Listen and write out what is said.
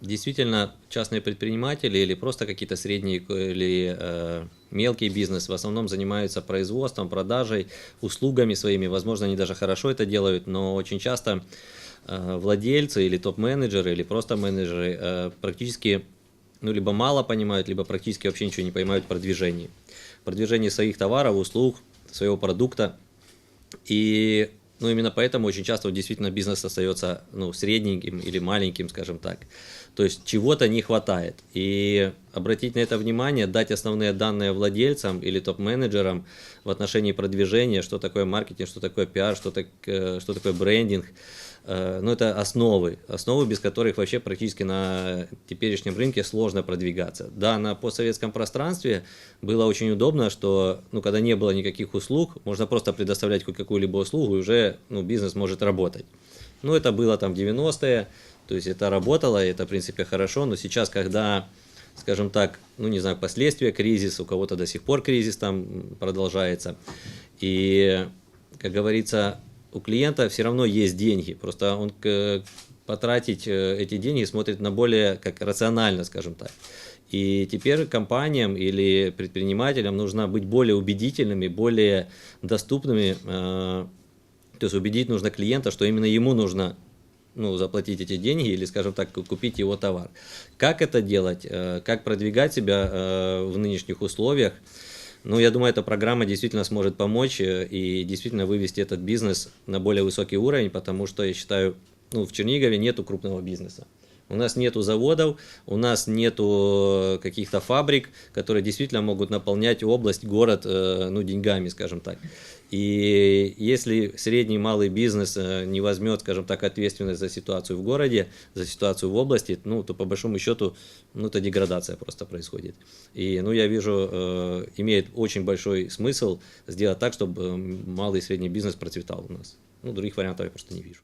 Действительно, частные предприниматели или просто какие-то средние или э, мелкий бизнес в основном занимаются производством, продажей, услугами своими. Возможно, они даже хорошо это делают, но очень часто э, владельцы или топ-менеджеры или просто менеджеры э, практически ну, либо мало понимают, либо практически вообще ничего не понимают в продвижении. Продвижение своих товаров, услуг, своего продукта. И ну, именно поэтому очень часто вот, действительно бизнес остается ну, средненьким или маленьким, скажем так. То есть чего-то не хватает. И обратить на это внимание, дать основные данные владельцам или топ-менеджерам в отношении продвижения, что такое маркетинг, что такое пиар, что, так, э, что такое брендинг. Э, ну, это основы, основы, без которых вообще практически на теперешнем рынке сложно продвигаться. Да, на постсоветском пространстве было очень удобно, что, ну, когда не было никаких услуг, можно просто предоставлять какую-либо услугу, и уже, ну, бизнес может работать. Ну, это было там 90-е, то есть это работало, это, в принципе, хорошо, но сейчас, когда, скажем так, ну, не знаю, последствия кризиса, у кого-то до сих пор кризис там продолжается, и, как говорится, у клиента все равно есть деньги, просто он потратить э, эти деньги смотрит на более как рационально, скажем так. И теперь компаниям или предпринимателям нужно быть более убедительными, более доступными. Э, то есть убедить нужно клиента, что именно ему нужно ну, заплатить эти деньги или, скажем так, купить его товар. Как это делать? Э, как продвигать себя э, в нынешних условиях? Ну, я думаю, эта программа действительно сможет помочь э, и действительно вывести этот бизнес на более высокий уровень, потому что, я считаю, ну, в Чернигове нету крупного бизнеса. У нас нету заводов, у нас нету каких-то фабрик, которые действительно могут наполнять область, город, ну, деньгами, скажем так. И если средний малый бизнес э, не возьмет, скажем так, ответственность за ситуацию в городе, за ситуацию в области, ну, то по большому счету, ну, это деградация просто происходит. И, ну, я вижу, э, имеет очень большой смысл сделать так, чтобы малый и средний бизнес процветал у нас. Ну, других вариантов я просто не вижу.